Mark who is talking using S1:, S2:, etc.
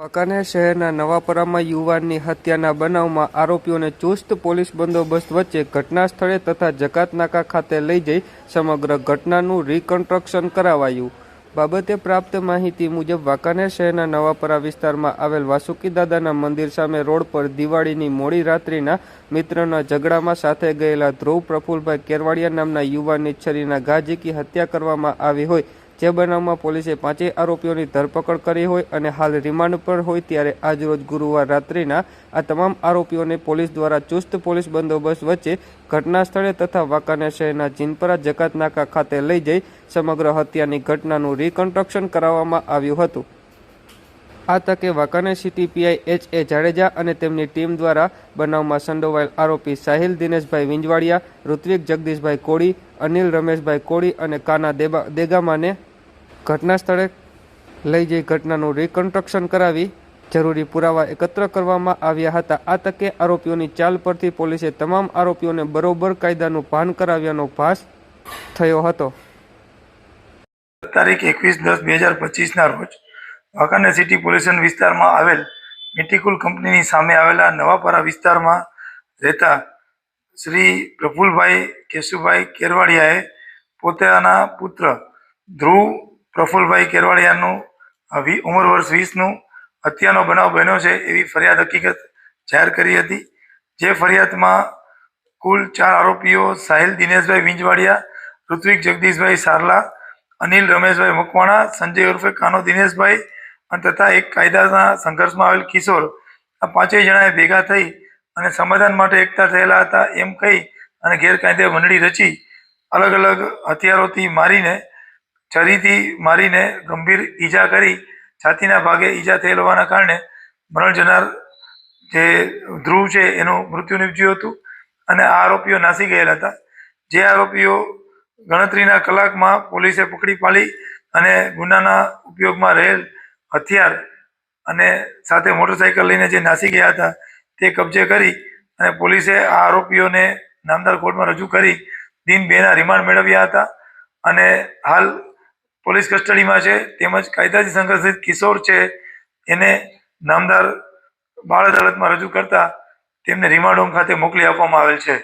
S1: વાંકાનેર શહેરના નવાપરામાં યુવાનની હત્યાના બનાવમાં આરોપીઓને ચુસ્ત પોલીસ બંદોબસ્ત વચ્ચે ઘટના સ્થળે તથા જકાતનાકા ખાતે લઈ જઈ સમગ્ર ઘટનાનું રિકન્સ્ટ્રક્શન કરાવાયું. બાબતે પ્રાપ્ત માહિતી મુજબ વાંકાનેર શહેરના નવાપરા વિસ્તારમાં આવેલ વાસુકી દાદાના મંદિર સામે રોડ પર દિવાળીની મોડી રાત્રિના મિત્રના ઝઘડામાં સાથે ગયેલા ધ્રુવ પ્રફુલભાઈ કેરવાડિયા નામના યુવાનની છરીના ઝીકી હત્યા કરવામાં આવી હોય જે બનાવમાં પોલીસે પાંચેય આરોપીઓની ધરપકડ કરી હોય અને હાલ રિમાન્ડ પર હોય ત્યારે આજરોજ ગુરુવાર રાત્રિના આ તમામ આરોપીઓને પોલીસ દ્વારા ચુસ્ત પોલીસ બંદોબસ્ત વચ્ચે ઘટના સ્થળે તથા વાંકાનેર શહેરના જીનપરા જકાતનાકા ખાતે લઈ જઈ સમગ્ર હત્યાની ઘટનાનું રિકન્સ્ટ્રક્શન કરાવવામાં આવ્યું હતું. આ તકે Wankaner city PI H A Jadeja અને તેમની ટીમ દ્વારા બનાવમાં સંડોવાયેલ આરોપી સાહિલ દિનેશભાઈ વિંજવાડિયા, ઋત્વિક જગદીશભાઈ કોળી, અનિલ રમેશભાઈ કોળી અને કાના દેબા દેગામાને ઘટના સ્થળે લઈ જઈ ઘટનાનું રિકન્સ્ટ્રક્શન કરાવી જરૂરી પુરાવા એકત્ર કરવામાં આવ્યા હતા. આ તકે આરોપીઓની ચાલ પરથી પોલીસે તમામ આરોપીઓને બરોબર કાયદાનું ભાન કરાવ્યાનો ભાસ થયો હતો.
S2: તારીખ એકવીસ દસ બે હજાર પચીસના રોજ વાંકાનેર સિટી પોલ્યુશન વિસ્તારમાં આવેલ મિટીકુલ કંપનીની સામે આવેલા નવાપરા વિસ્તારમાં રહેતા શ્રી પ્રફુલભાઈ કેશુભાઈ કેરવાડિયાએ પોતાના પુત્ર ધ્રુવ પ્રફુલભાઈ કેરવાડિયાનું ઉંમર વર્ષ વીસનું હત્યાનો બનાવ બન્યો છે એવી ફરિયાદ હકીકત જાહેર કરી હતી. જે ફરિયાદમાં કુલ ચાર આરોપીઓ સાહિલ દિનેશભાઈ વિંજવાડિયા, ઋત્વિક જગદીશભાઈ સારલા, અનિલ રમેશભાઈ મકવાણા, સંજય ઉર્ફે કાનો દિનેશભાઈ અને તથા એક કાયદાના સંઘર્ષમાં આવેલ કિશોર આ પાંચેય જણાએ ભેગા થઈ અને સમાધાન માટે એકતા થયેલા હતા એમ કહી અને ગેરકાયદે મંડળી રચી અલગ અલગ હથિયારોથી મારીને છરીથી મારીને ગંભીર ઈજા કરી, છાતીના ભાગે ઈજા થયેલ હોવાના કારણે મરણ જનાર જે ધ્રુવ છે, એનું મૃત્યુ નીપજ્યું હતું અને આ આરોપીઓ નાસી ગયેલા હતા. જે આરોપીઓ ગણતરીના કલાકમાં પોલીસે પકડી પાડી અને ગુનાના ઉપયોગમાં રહેલ હથિયાર અને સાથે મોટરસાઇકલ લઈને જે નાસી ગયા હતા, તે કબજે કરી અને પોલીસે આ આરોપીઓને નામદાર કોર્ટમાં રજૂ કરી, દિન બેના રિમાન્ડ મેળવ્યા હતા અને હાલ પોલીસ કસ્ટડીમાં છે, તેમજ કાયદાથી સંઘર્ષિત કિશોર છે, એને નામદાર બાળ અદાલતમાં રજૂ કરતા તેમને રિમાન્ડ ખાતે મોકલી આપવામાં આવેલ છે.